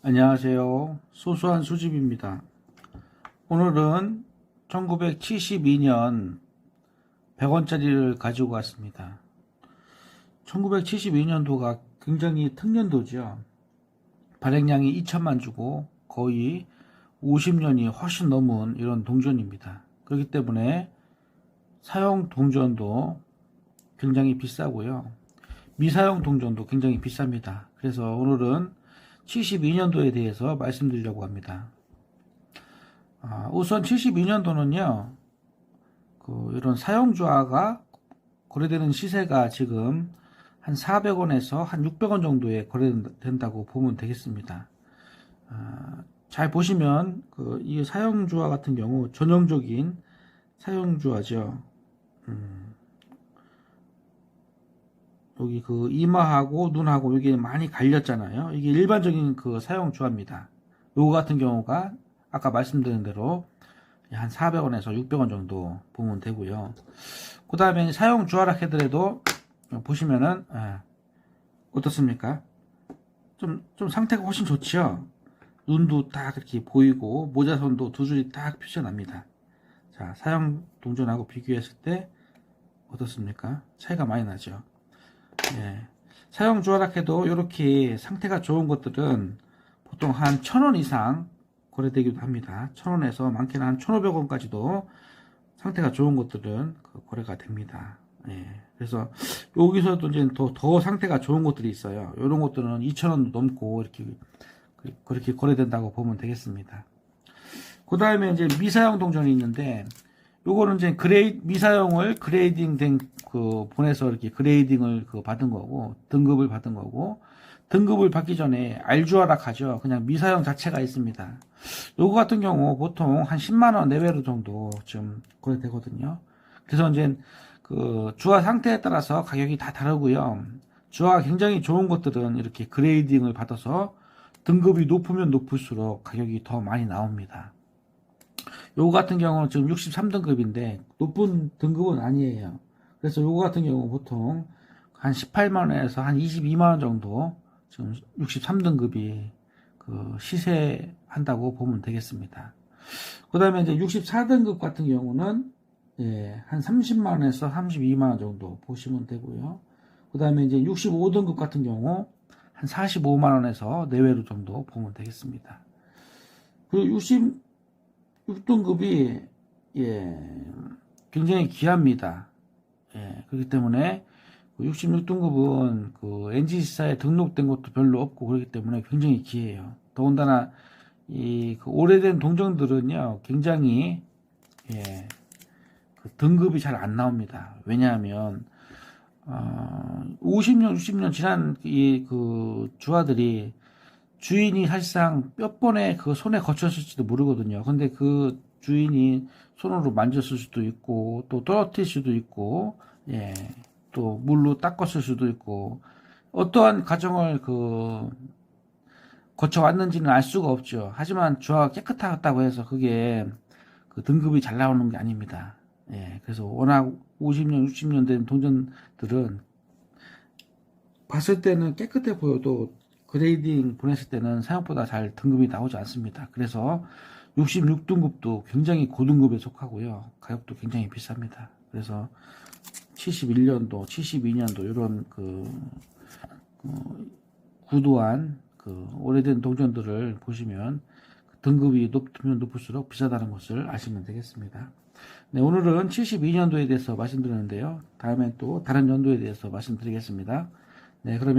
안녕하세요. 소소한 수집입니다. 오늘은 1972년 100원짜리를 가지고 왔습니다. 1972년도가 굉장히 특년도죠. 발행량이 2천만 주고 거의 50년이 훨씬 넘은 이런 동전입니다. 그렇기 때문에 사용 동전도 굉장히 비싸고요. 미사용 동전도 굉장히 비쌉니다. 그래서 오늘은 72년도에 대해서 말씀드리려고 합니다. 아, 우선 72년도는요, 그 이런 사용주화가 거래되는 시세가 지금 한 400원에서 한 600원 정도에 거래된다고 보면 되겠습니다. 아, 잘 보시면 그 이 사용주화 같은 경우 전형적인 사용주화죠. 음, 여기 그 이마하고 눈하고 여기 많이 갈렸잖아요. 이게 일반적인 그 사용 주화입니다. 요거 같은 경우가 아까 말씀드린 대로 한 400원에서 600원 정도 보면 되고요. 그 다음에 사용 주화라 하더라도 보시면은 아, 어떻습니까? 좀, 좀 상태가 훨씬 좋죠? 눈도 딱 이렇게 보이고 모자선도 두 줄이 딱 표시납니다. 자, 사용 동전하고 비교했을 때 어떻습니까? 차이가 많이 나죠. 예. 사용 주화락해도 이렇게 상태가 좋은 것들은 보통 한천원 이상 거래되기도 합니다. 천 원에서 많게는 한 천오백 원까지도 상태가 좋은 것들은 그 거래가 됩니다. 예. 그래서 여기서도 이제 더, 더 상태가 좋은 것들이 있어요. 이런 것들은 2천 원 넘고 이렇게 그- 그렇게 거래된다고 보면 되겠습니다. 그 다음에 이제 미사용 동전이 있는데 요거는 이제 그레이 미사용을 그레이딩 된 그 보내서 이렇게 그레이딩을 그 받은 거고 등급을 받은 거고 등급을 받기 전에 알주하락 하죠. 그냥 미사용 자체가 있습니다. 요거 같은 경우 보통 한 10만 원 내외로 정도 좀 거래되거든요. 그래서 이제 그 주화 상태에 따라서 가격이 다 다르고요. 주화가 굉장히 좋은 것들은 이렇게 그레이딩을 받아서 등급이 높으면 높을수록 가격이 더 많이 나옵니다. 요거 같은 경우는 지금 63등급인데 높은 등급은 아니에요. 그래서 요거 같은 경우 보통 한 18만원에서 한 22만원 정도 지금 63등급이 그 시세한다고 보면 되겠습니다. 그 다음에 이제 64등급 같은 경우는 예, 한 30만원에서 32만원 정도 보시면 되고요. 그 다음에 이제 65등급 같은 경우 한 45만원에서 내외로 정도 보면 되겠습니다. 그리고 66등급이 예, 굉장히 귀합니다. 예, 그렇기 때문에 66등급은 그 NGC사에 등록된 것도 별로 없고 그렇기 때문에 굉장히 귀해요. 더군다나 이 그 오래된 동정들은요 굉장히 예, 그 등급이 잘 안 나옵니다. 왜냐하면 어, 50년, 60년 지난 이 그 주화들이 주인이 사실상 몇 번에 그 손에 거쳤을지도 모르거든요. 근데 그 주인이 손으로 만졌을 수도 있고 또 떨어뜨릴 수도 있고 예, 또 물로 닦았을 수도 있고 어떠한 과정을 그 거쳐왔는지는 알 수가 없죠. 하지만 주화가 깨끗하다고 해서 그게 그 등급이 잘 나오는 게 아닙니다. 예, 그래서 워낙 50년, 60년 된 동전들은 봤을 때는 깨끗해 보여도 그레이딩 보냈을 때는 생각보다 잘 등급이 나오지 않습니다. 그래서 66등급도 굉장히 고등급에 속하고요. 가격도 굉장히 비쌉니다. 그래서 71년도, 72년도 이런 그, 그 구도한 그 오래된 동전들을 보시면 등급이 높으면 높을수록 비싸다는 것을 아시면 되겠습니다. 네, 오늘은 72년도에 대해서 말씀드렸는데요. 다음엔 또 다른 연도에 대해서 말씀드리겠습니다. 네, 그러면